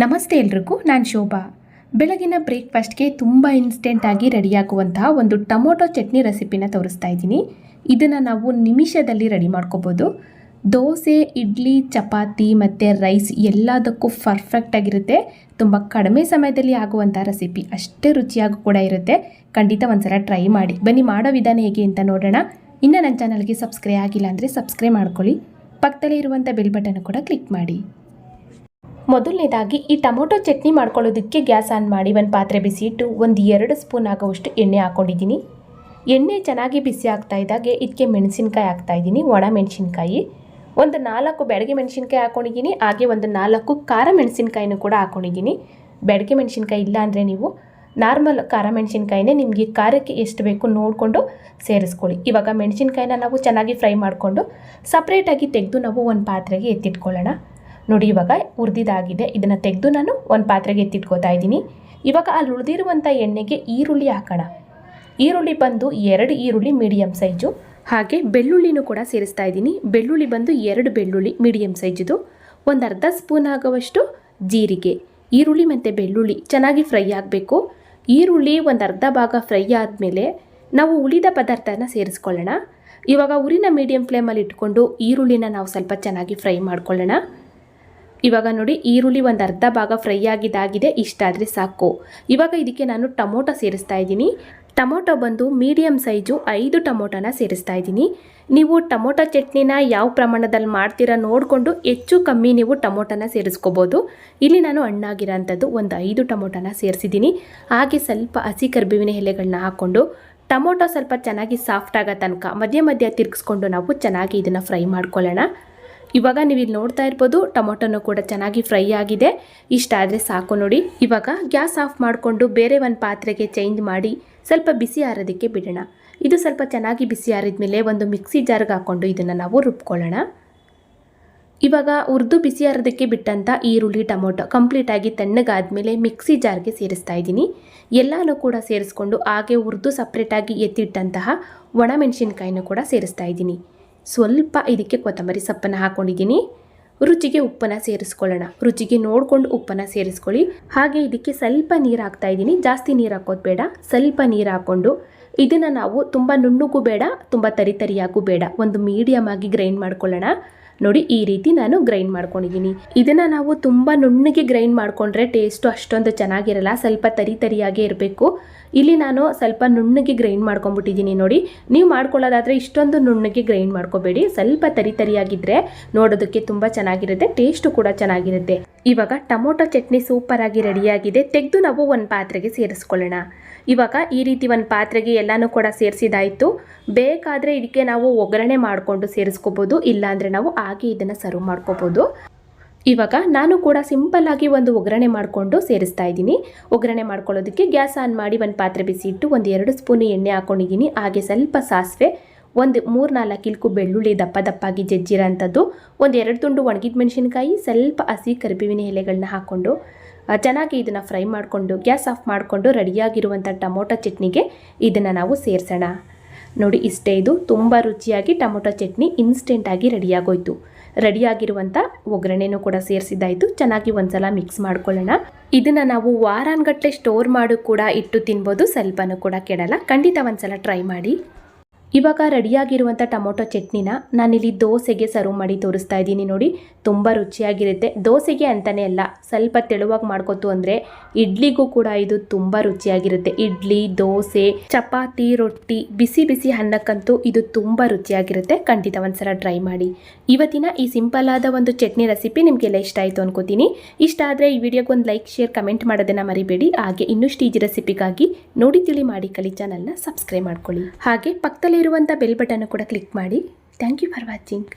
ನಮಸ್ತೆ ಎಲ್ರಿಗೂ, ನಾನು ಶೋಭಾ. ಬೆಳಗಿನ ಬ್ರೇಕ್ಫಾಸ್ಟ್ಗೆ ತುಂಬ ಇನ್ಸ್ಟೆಂಟಾಗಿ ರೆಡಿಯಾಗುವಂತಹ ಒಂದು ಟೊಮೊಟೊ ಚಟ್ನಿ ರೆಸಿಪಿನ ತೋರಿಸ್ತಾ ಇದ್ದೀನಿ. ಇದನ್ನು ನಾವು ನಿಮಿಷದಲ್ಲಿ ರೆಡಿ ಮಾಡ್ಕೋಬೋದು. ದೋಸೆ, ಇಡ್ಲಿ, ಚಪಾತಿ ಮತ್ತು ರೈಸ್ ಎಲ್ಲದಕ್ಕೂ ಪರ್ಫೆಕ್ಟಾಗಿರುತ್ತೆ ತುಂಬ ಕಡಿಮೆ ಸಮಯದಲ್ಲಿ ಆಗುವಂಥ ರೆಸಿಪಿ ಅಷ್ಟೇ ರುಚಿಯಾಗೂ ಕೂಡ ಇರುತ್ತೆ. ಖಂಡಿತ ಒಂದ್ಸಲ ಟ್ರೈ ಮಾಡಿ. ಬನ್ನಿ, ಮಾಡೋ ವಿಧಾನ ಹೇಗೆ ಅಂತ ನೋಡೋಣ. ಇನ್ನು ನನ್ನ ಚಾನಲ್ಗೆ ಸಬ್ಸ್ಕ್ರೈಬ್ ಆಗಿಲ್ಲ ಅಂದರೆ ಸಬ್ಸ್ಕ್ರೈಬ್ ಮಾಡ್ಕೊಳ್ಳಿ. ಪಕ್ಕದಲ್ಲೇ ಇರುವಂಥ ಬೆಲ್ ಬಟನ್ ಕೂಡ ಕ್ಲಿಕ್ ಮಾಡಿ. ಮೊದಲನೇದಾಗಿ, ಈ ಟೊಮೊಟೊ ಚಟ್ನಿ ಮಾಡ್ಕೊಳ್ಳೋದಕ್ಕೆ ಗ್ಯಾಸ್ ಆನ್ ಮಾಡಿ ಒಂದು ಪಾತ್ರೆ ಬಿಸಿ ಇಟ್ಟು ಒಂದು ಎರಡು ಸ್ಪೂನ್ ಆಗೋವಷ್ಟು ಎಣ್ಣೆ ಹಾಕ್ಕೊಂಡಿದ್ದೀನಿ ಎಣ್ಣೆ ಚೆನ್ನಾಗಿ ಬಿಸಿ ಆಗ್ತಾ ಇದ್ದಾಗೆ ಇದಕ್ಕೆ ಮೆಣಸಿನ್ಕಾಯಿ ಹಾಕ್ತಾ ಇದ್ದೀನಿ, ಒಣ ಮೆಣಸಿನ್ಕಾಯಿ. ಒಂದು ನಾಲ್ಕು ಬೆಳಗ್ಗೆ ಮೆಣಸಿನ್ಕಾಯಿ ಹಾಕ್ಕೊಂಡಿದ್ದೀನಿ ಹಾಗೆ ಒಂದು ನಾಲ್ಕು ಖಾರ ಮೆಣಸಿನ್ಕಾಯಿನೂ ಕೂಡ ಹಾಕ್ಕೊಂಡಿದ್ದೀನಿ ಬೆಳಗ್ಗೆ ಮೆಣಸಿನ್ಕಾಯಿ ಇಲ್ಲ ಅಂದರೆ ನೀವು ನಾರ್ಮಲ್ ಖಾರ ಮೆಣಸಿನ್ಕಾಯಿನೇ ನಿಮಗೆ ಖಾರಕ್ಕೆ ಎಷ್ಟು ಬೇಕು ನೋಡಿಕೊಂಡು ಸೇರಿಸ್ಕೊಳ್ಳಿ. ಇವಾಗ ಮೆಣಸಿನ್ಕಾಯಿನ ನಾವು ಚೆನ್ನಾಗಿ ಫ್ರೈ ಮಾಡಿಕೊಂಡು, ಸಪ್ರೇಟಾಗಿ ತೆಗೆದು ನಾವು ಒಂದು ಪಾತ್ರೆಗೆ ಎತ್ತಿಟ್ಕೊಳ್ಳೋಣ. ನೋಡಿ, ಇವಾಗ ಉರಿದಿದಾಗಿದೆ. ಇದನ್ನು ತೆಗೆದು ನಾನು ಒಂದು ಪಾತ್ರೆಗೆ ಎತ್ತಿಟ್ಕೋತಾ ಇದ್ದೀನಿ. ಇವಾಗ ಅಲ್ಲಿ ಉಳಿದಿರುವಂಥ ಎಣ್ಣೆಗೆ ಈರುಳ್ಳಿ ಹಾಕೋಣ. ಈರುಳ್ಳಿ ಬಂದು ಎರಡು ಈರುಳ್ಳಿ ಮೀಡಿಯಮ್ ಸೈಜು ಹಾಗೆ ಬೆಳ್ಳುಳ್ಳಿನೂ ಕೂಡ ಸೇರಿಸ್ತಾ ಇದ್ದೀನಿ. ಬೆಳ್ಳುಳ್ಳಿ ಬಂದು ಎರಡು ಬೆಳ್ಳುಳ್ಳಿ ಮೀಡಿಯಮ್ ಸೈಜದು ಒಂದು ಅರ್ಧ ಸ್ಪೂನ್ ಆಗುವಷ್ಟು ಜೀರಿಗೆ. ಈರುಳ್ಳಿ ಮತ್ತು ಬೆಳ್ಳುಳ್ಳಿ ಚೆನ್ನಾಗಿ ಫ್ರೈ ಆಗಬೇಕು. ಈರುಳ್ಳಿ ಒಂದು ಅರ್ಧ ಭಾಗ ಫ್ರೈ ಆದಮೇಲೆ ನಾವು ಉಳಿದ ಪದಾರ್ಥನ ಸೇರಿಸ್ಕೊಳ್ಳೋಣ. ಇವಾಗ ಉರಿನ ಮೀಡಿಯಂ ಫ್ಲೇಮಲ್ಲಿ ಇಟ್ಕೊಂಡು ಈರುಳ್ಳಿನ ನಾವು ಸ್ವಲ್ಪ ಚೆನ್ನಾಗಿ ಫ್ರೈ ಮಾಡ್ಕೊಳ್ಳೋಣ. ಇವಾಗ ನೋಡಿ ಈರುಳ್ಳಿ ಒಂದು ಅರ್ಧ ಭಾಗ ಫ್ರೈ ಆಗಿದ್ದಾಗಿದೆ ಇಷ್ಟಾದರೆ ಸಾಕು. ಇವಾಗ ಇದಕ್ಕೆ ನಾನು ಟೊಮೊಟೊ ಸೇರಿಸ್ತಾ ಇದ್ದೀನಿ. ಟೊಮೊಟೊ ಬಂದು ಮೀಡಿಯಮ್ ಸೈಜು ಐದು ಟೊಮೊಟೊನ ಸೇರಿಸ್ತಾ ಇದ್ದೀನಿ. ನೀವು ಟೊಮೊಟೊ ಚಟ್ನಿನ ಯಾವ ಪ್ರಮಾಣದಲ್ಲಿ ಮಾಡ್ತೀರಾ ನೋಡಿಕೊಂಡು ಹೆಚ್ಚು ಕಮ್ಮಿ ನೀವು ಟೊಮೊಟೊನ ಸೇರಿಸ್ಕೋಬೋದು. ಇಲ್ಲಿ ನಾನು ಹಣ್ಣಾಗಿರೋಂಥದ್ದು ಒಂದು ಐದು ಟೊಮೊಟೊನ ಸೇರಿಸಿದ್ದೀನಿ. ಹಾಗೆ ಸ್ವಲ್ಪ ಹಸಿ ಕರ್ಬೇವಿನ ಎಲೆಗಳನ್ನ ಹಾಕ್ಕೊಂಡು ಟೊಮೊಟೊ ಸ್ವಲ್ಪ ಚೆನ್ನಾಗಿ ಸಾಫ್ಟ್ ಆಗೋ ತನಕ ಮಧ್ಯ ಮಧ್ಯ ತಿರ್ಗಿಸ್ಕೊಂಡು ನಾವು ಚೆನ್ನಾಗಿ ಇದನ್ನು ಫ್ರೈ ಮಾಡ್ಕೊಳ್ಳೋಣ. ಇವಾಗ ನೀವು ಇಲ್ಲಿ ನೋಡ್ತಾ ಇರ್ಬೋದು ಟೊಮೊಟೊನೂ ಕೂಡ ಚೆನ್ನಾಗಿ ಫ್ರೈ ಆಗಿದೆ. ಇಷ್ಟ ಆದರೆ ಸಾಕು ನೋಡಿ. ಇವಾಗ ಗ್ಯಾಸ್ ಆಫ್ ಮಾಡಿಕೊಂಡು ಬೇರೆ ಒಂದು ಪಾತ್ರೆಗೆ ಚೇಂಜ್ ಮಾಡಿ ಸ್ವಲ್ಪ ಬಿಸಿ ಆರೋದಕ್ಕೆ ಬಿಡೋಣ. ಇದು ಸ್ವಲ್ಪ ಚೆನ್ನಾಗಿ ಬಿಸಿ ಆರಿದ ಮೇಲೆ ಒಂದು ಮಿಕ್ಸಿ ಜಾರ್ಗೆ ಹಾಕ್ಕೊಂಡು ಇದನ್ನು ನಾವು ರುಬ್ಕೊಳ್ಳೋಣ. ಇವಾಗ ಉರ್ದು ಬಿಸಿ ಆರೋದಕ್ಕೆ ಬಿಟ್ಟಂಥ ಈರುಳ್ಳಿ, ಟೊಮೊಟೊ ಕಂಪ್ಲೀಟಾಗಿ ತಣ್ಣಗಾದ್ಮೇಲೆ ಮಿಕ್ಸಿ ಜಾರ್ಗೆ ಸೇರಿಸ್ತಾ ಇದ್ದೀನಿ. ಎಲ್ಲನೂ ಕೂಡ ಸೇರಿಸ್ಕೊಂಡು ಹಾಗೆ ಉರ್ದು ಸಪ್ರೇಟಾಗಿ ಎತ್ತಿಟ್ಟಂತಹ ಒಣಮೆಣಸಿನ್ಕಾಯಿನೂ ಕೂಡ ಸೇರಿಸ್ತಾ ಇದ್ದೀನಿ. ಸ್ವಲ್ಪ ಇದಕ್ಕೆ ಕೊತ್ತಂಬರಿ ಸೊಪ್ಪನ್ನು ಹಾಕ್ಕೊಂಡಿದ್ದೀನಿ ರುಚಿಗೆ ಉಪ್ಪನ್ನು ಸೇರಿಸ್ಕೊಳ್ಳೋಣ. ರುಚಿಗೆ ನೋಡಿಕೊಂಡು ಉಪ್ಪನ್ನು ಸೇರಿಸ್ಕೊಳ್ಳಿ. ಹಾಗೆ ಇದಕ್ಕೆ ಸ್ವಲ್ಪ ನೀರು ಹಾಕ್ತಾ ಇದ್ದೀನಿ. ಜಾಸ್ತಿ ನೀರು ಹಾಕೋದು ಬೇಡ. ಸ್ವಲ್ಪ ನೀರು ಹಾಕ್ಕೊಂಡು ಇದನ್ನು ನಾವು ತುಂಬ ನುಣ್ಣಗೂ ಬೇಡ, ತುಂಬ ತರಿ ತರಿಯಾಗೂ ಬೇಡ. ಒಂದು ಮೀಡಿಯಮ್ ಆಗಿ ಗ್ರೈಂಡ್ ಮಾಡ್ಕೊಳ್ಳೋಣ. ನೋಡಿ, ಈ ರೀತಿ ನಾನು ಗ್ರೈಂಡ್ ಮಾಡ್ಕೊಂಡಿದ್ದೀನಿ. ಇದನ್ನು ನಾವು ತುಂಬ ನುಣ್ಣಗೆ ಗ್ರೈಂಡ್ ಮಾಡಿಕೊಂಡ್ರೆ ಟೇಸ್ಟು ಅಷ್ಟೊಂದು ಚೆನ್ನಾಗಿರಲ್ಲ. ಸ್ವಲ್ಪ ತರಿ ತರಿಯಾಗೇ ಇರಬೇಕು. ಇಲ್ಲಿ ನಾನು ಸ್ವಲ್ಪ ನುಣ್ಣಗೆ ಗ್ರೈಂಡ್ ಮಾಡ್ಕೊಂಬಿಟ್ಟಿದ್ದೀನಿ ನೋಡಿ. ನೀವು ಮಾಡ್ಕೊಳ್ಳೋದಾದರೆ ಇಷ್ಟೊಂದು ನುಣ್ಣಗೆ ಗ್ರೈಂಡ್ ಮಾಡ್ಕೋಬೇಡಿ. ಸ್ವಲ್ಪ ತರಿ ತರಿಯಾಗಿದ್ದರೆ ನೋಡೋದಕ್ಕೆ ತುಂಬ ಚೆನ್ನಾಗಿರುತ್ತೆ ಟೇಸ್ಟು ಕೂಡ ಚೆನ್ನಾಗಿರುತ್ತೆ. ಇವಾಗ ಟೊಮೊಟೊ ಚಟ್ನಿ ಸೂಪರಾಗಿ ರೆಡಿಯಾಗಿದೆ ತೆಗೆದು ನಾವು ಒಂದು ಪಾತ್ರೆಗೆ ಸೇರಿಸ್ಕೊಳ್ಳೋಣ. ಇವಾಗ ಈ ರೀತಿ ಒಂದು ಪಾತ್ರೆಗೆ ಎಲ್ಲನೂ ಕೂಡ ಸೇರಿಸಿದಾಯಿತು. ಬೇಕಾದರೆ ಇದಕ್ಕೆ ನಾವು ಒಗ್ಗರಣೆ ಮಾಡಿಕೊಂಡು ಸೇರಿಸ್ಕೋಬೋದು, ಇಲ್ಲಾಂದರೆ ನಾವು ಹಾಗೆ ಇದನ್ನು ಸರ್ವ್ ಮಾಡ್ಕೋಬೋದು. ಇವಾಗ ನಾನು ಕೂಡ ಸಿಂಪಲ್ಲಾಗಿ ಒಂದು ಒಗ್ಗರಣೆ ಮಾಡಿಕೊಂಡು ಸೇರಿಸ್ತಾ ಇದ್ದೀನಿ. ಒಗ್ಗರಣೆ ಮಾಡ್ಕೊಳ್ಳೋದಕ್ಕೆ ಗ್ಯಾಸ್ ಆನ್ ಮಾಡಿ ಒಂದು ಪಾತ್ರೆ ಬಿಸಿ ಇಟ್ಟು ಒಂದು ಎರಡು ಸ್ಪೂನ್ ಎಣ್ಣೆ ಹಾಕೊಂಡಿದ್ದೀನಿ. ಹಾಗೆ ಸ್ವಲ್ಪ ಸಾಸಿವೆ, ಒಂದು ಮೂರು ನಾಲ್ಕು ಇಲ್ಕು ಬೆಳ್ಳುಳ್ಳಿ ದಪ್ಪ ದಪ್ಪಾಗಿ ಜಜ್ಜಿರೋಂಥದ್ದು, ಒಂದು ಎರಡು ತುಂಡು ಒಣಗಿದ ಮೆಣಸಿನ್ಕಾಯಿ, ಸ್ವಲ್ಪ ಹಸಿ ಕರಿಬೇವಿನ ಎಲೆಗಳನ್ನ ಹಾಕ್ಕೊಂಡು ಚೆನ್ನಾಗಿ ಇದನ್ನು ಫ್ರೈ ಮಾಡಿಕೊಂಡು, ಗ್ಯಾಸ್ ಆಫ್ ಮಾಡಿಕೊಂಡು ರೆಡಿಯಾಗಿರುವಂಥ ಟೊಮೊಟೊ ಚಟ್ನಿಗೆ ಇದನ್ನು ನಾವು ಸೇರಿಸೋಣ. ನೋಡಿ, ಇಷ್ಟೇ ಇದು. ತುಂಬ ರುಚಿಯಾಗಿ ಟೊಮೊಟೊ ಚಟ್ನಿ ಇನ್ಸ್ಟೆಂಟಾಗಿ ರೆಡಿಯಾಗೋಯ್ತು ರೆಡಿಯಾಗಿರುವಂಥ ಒಗ್ಗರಣೆನೂ ಕೂಡ ಸೇರಿಸಿದ್ದಾಯಿತು. ಚೆನ್ನಾಗಿ ಒಂದ್ಸಲ ಮಿಕ್ಸ್ ಮಾಡ್ಕೊಳ್ಳೋಣ. ಇದನ್ನು ನಾವು ವಾರಾನ್ಗಟ್ಟಲೆ ಸ್ಟೋರ್ ಮಾಡು ಕೂಡ ಇಟ್ಟು ತಿನ್ಬೋದು. ಸ್ವಲ್ಪನೂ ಕೂಡ ಕೆಡಲ್ಲ. ಖಂಡಿತ ಒಂದ್ಸಲ ಟ್ರೈ ಮಾಡಿ. ಇವಾಗ ರೆಡಿಯಾಗಿರುವಂಥ ಟೊಮೊಟೊ ಚಟ್ನಿನ ನಾನಿಲ್ಲಿ ದೋಸೆಗೆ ಸರ್ವ್ ಮಾಡಿ ತೋರಿಸ್ತಾ ಇದ್ದೀನಿ ನೋಡಿ. ತುಂಬ ರುಚಿಯಾಗಿರುತ್ತೆ. ದೋಸೆಗೆ ಅಂತಲೇ ಅಲ್ಲ, ಸ್ವಲ್ಪ ತೆಳುವಾಗಿ ಮಾಡ್ಕೊತು ಅಂದರೆ ಇಡ್ಲಿಗೂ ಕೂಡ ಇದು ತುಂಬ ರುಚಿಯಾಗಿರುತ್ತೆ. ಇಡ್ಲಿ, ದೋಸೆ, ಚಪಾತಿ, ರೊಟ್ಟಿ, ಬಿಸಿ ಬಿಸಿ ಅನ್ನಕ್ಕಂತೂ ಇದು ತುಂಬ ರುಚಿಯಾಗಿರುತ್ತೆ. ಖಂಡಿತ ಒಂದ್ಸಲ ಟ್ರೈ ಮಾಡಿ. ಇವತ್ತಿನ ಈ ಸಿಂಪಲ್ ಆದ ಒಂದು ಚಟ್ನಿ ರೆಸಿಪಿ ನಿಮಗೆಲ್ಲ ಇಷ್ಟ ಆಯಿತು ಅನ್ಕೋತೀನಿ. ಇಷ್ಟ ಆದರೆ ಈ ವಿಡಿಯೋಗೆ ಒಂದು ಲೈಕ್ ಶೇರ್ ಕಮೆಂಟ್ ಮಾಡೋದನ್ನು ಮರಿಬೇಡಿ. ಹಾಗೆ ಇನ್ನಷ್ಟು ಈಜಿ ರೆಸಿಪಿಗಾಗಿ ನೋಡಿ ತಿಳಿ ಮಾಡಿ ಕಲಿ ಚಾನಲ್ನ ಸಬ್ಸ್ಕ್ರೈಬ್ ಮಾಡ್ಕೊಳ್ಳಿ. ಹಾಗೆ ಪಕ್ಕದಲ್ಲಿರುವಂಥ ಬೆಲ್ ಬಟನ್ನು ಕೂಡ ಕ್ಲಿಕ್ ಮಾಡಿ. Thank you for watching